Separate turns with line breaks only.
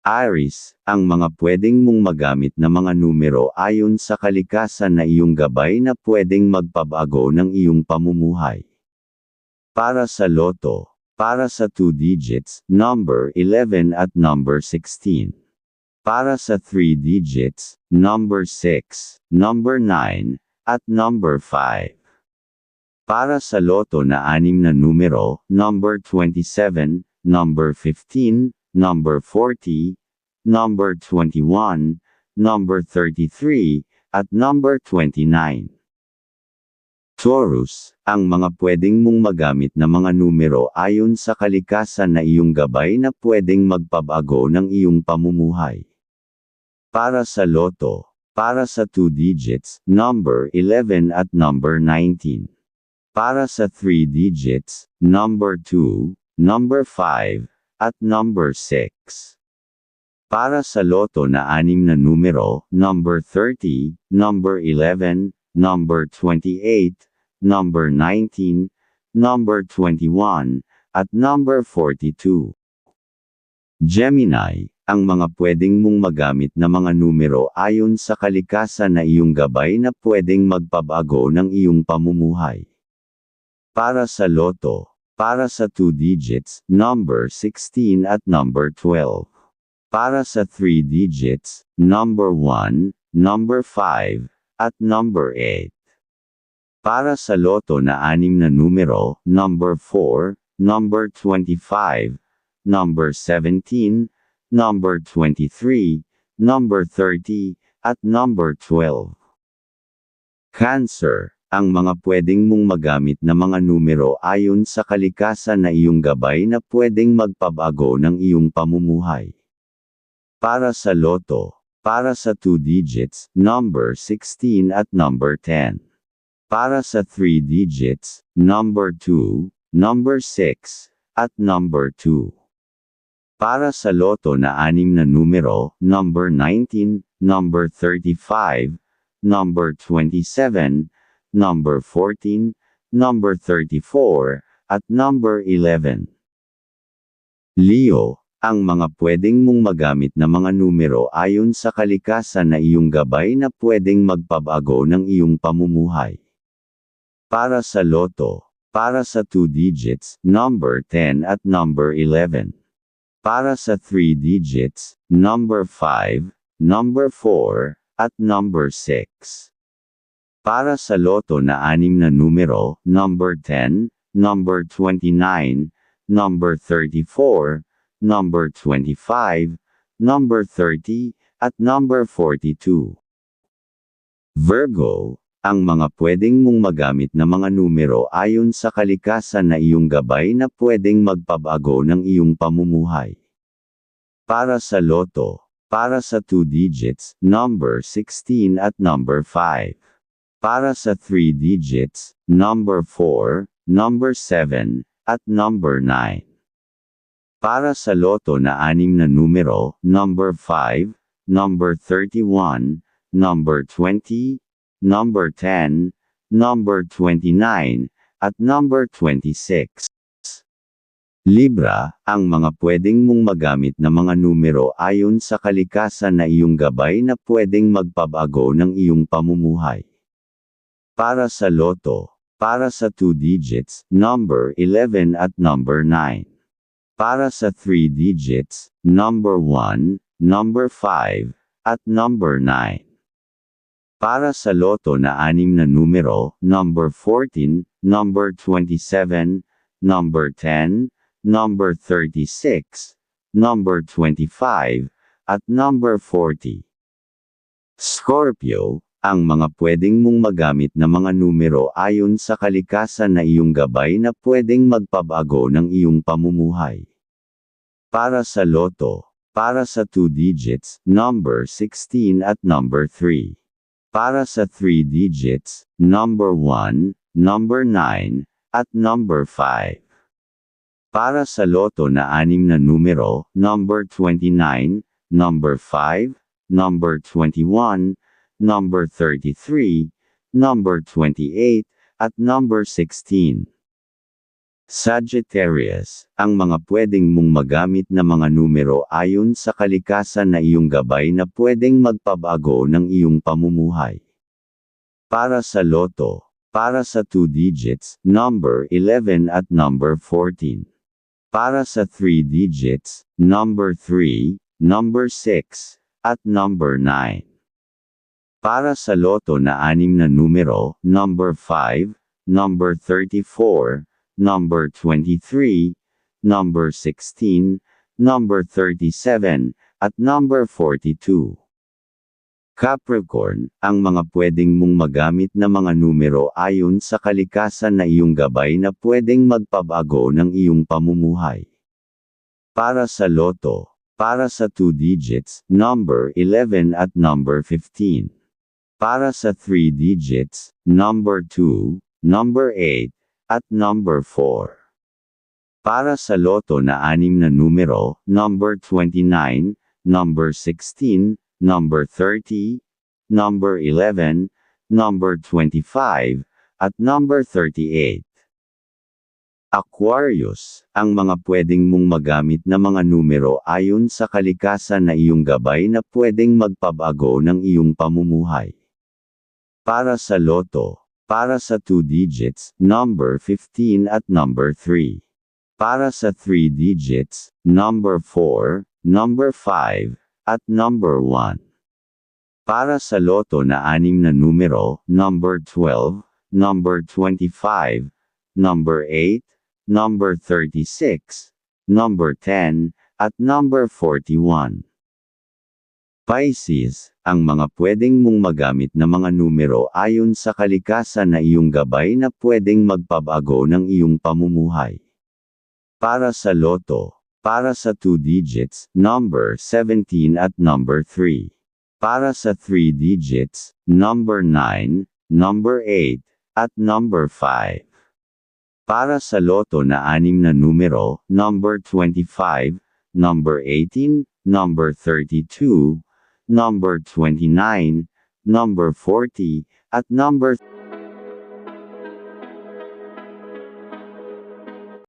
Aris, ang mga pwedeng mong magamit na mga numero ayon sa kalikasan na iyong gabay na pwedeng magpabago ng iyong pamumuhay. Para sa loto, para sa 2 digits, number 11 at number 16. Para sa 3 digits, number 6, number 9, at number 5. Para sa loto na anim na numero, number 27, number 15, number 40, number 21, number 33, at number 29. Taurus, ang mga pwedeng mong magamit na mga numero ayon sa kalikasan na iyong gabay na pwedeng magpabago ng iyong pamumuhay. Para sa loto, para sa 2 digits, number 11 at number 19. Para sa 3 digits, number 2, number 5, at number 6. Para sa loto na anim na numero, number 30, number 11, number 28, number 19, number 21, at number 42. Gemini, ang mga pwedeng mong magamit na mga numero ayon sa kalikasan na iyong gabay na pwedeng magpabago ng iyong pamumuhay. Para sa loto, para sa 2 digits, number 16 at number 12. Para sa 3 digits, number 1, number 5, at number 8. Para sa loto na anim na numero, number 4, number 25, number 17, number 23, number 30, at number 12. Cancer, ang mga pwedeng mong magamit na mga numero ayon sa kalikasan na iyong gabay na pwedeng magpabago ng iyong pamumuhay. Para sa loto, para sa 2 digits, number 16 at number 10. Para sa 3 digits, number 2, number 6, at number 2. Para sa loto na anim na numero, number 19, number 35, number 27, number 14, number 34, at number 11. Leo, ang mga pwedeng mong magamit na mga numero ayon sa kalikasan na iyong gabay na pwedeng magpabago ng iyong pamumuhay. Para sa loto, para sa 2 digits, number 10 at number 11. Para sa 3 digits, number 5, number 4, at number 6. Para sa loto na anim na numero, number 10, number 29, number 34, number 25, number 30, at number 42. Virgo, ang mga pwedeng mong magamit na mga numero ayon sa kalikasan na iyong gabay na pwedeng magpabago ng iyong pamumuhay. Para sa loto, para sa 2 digits, number 16 at number 5. Para sa 3 digits, number 4, number 7, at number 9. Para sa loto na anim na numero, number 5, number 31, number 20, number 10, number 29, at number 26. Libra, ang mga pwedeng mong magamit na mga numero ayon sa kalikasan na iyong gabay na pwedeng magpabago ng iyong pamumuhay. Para sa loto, para sa 2 digits, number 11 at number 9. Para sa 3 digits, number 1, number 5, at number 9. Para sa loto na anim na numero, number 14, number 27, number 10, number 36, number 25, at number 40. Scorpio, ang mga pwedeng mong magamit na mga numero ayon sa kalikasan na iyong gabay na pwedeng magpabago ng iyong pamumuhay. Para sa loto, para sa 2 digits, number 16 at number 3. Para sa 3 digits, number 1, number 9, at number 5. Para sa loto na anim na numero, number 29, number 5, number 21, number 33, number 28, at number 16. Sagittarius, ang mga pwedeng mong magamit na mga numero ayon sa kalikasan na iyong gabay na pwedeng magpabago ng iyong pamumuhay. Para sa loto, para sa 2 digits, number 11 at number 14. Para sa 3 digits, number 3, number 6, at number 9. Para sa loto na anim na numero, number 5, number 34, number 23, number 16, number 37, at number 42. Capricorn, ang mga pwedeng mong magamit na mga numero ayon sa kalikasan na iyong gabay na pwedeng magpabago ng iyong pamumuhay. Para sa loto, para sa 2 digits, number 11 at number 15. Para sa 3 digits, number 2, number 8, at number 4. Para sa loto na anim na numero, number 29, number 16, number 30, number 11, number 25, at number 38. Aquarius, ang mga pwedeng mong magamit na mga numero ayon sa kalikasan na iyong gabay na pwedeng magpabago ng iyong pamumuhay. Para sa loto, para sa 2 digits, number 15 at number 3. Para sa 3 digits, number 4, number 5, at number 1. Para sa loto na anim na numero, number 12, number 25, number 8, number 36, number 10, at number 41. Pisces, ang mga pwedeng mong magamit na mga numero ayon sa kalikasan na iyong gabay na pwedeng magpabago ng iyong pamumuhay. Para sa loto, para sa 2 digits, number 17 at number 3. Para sa 3 digits, number 9, number 8, at number 5. Para sa loto na anim na numero, number 25, number 18, number 32, number 29, number 40, at number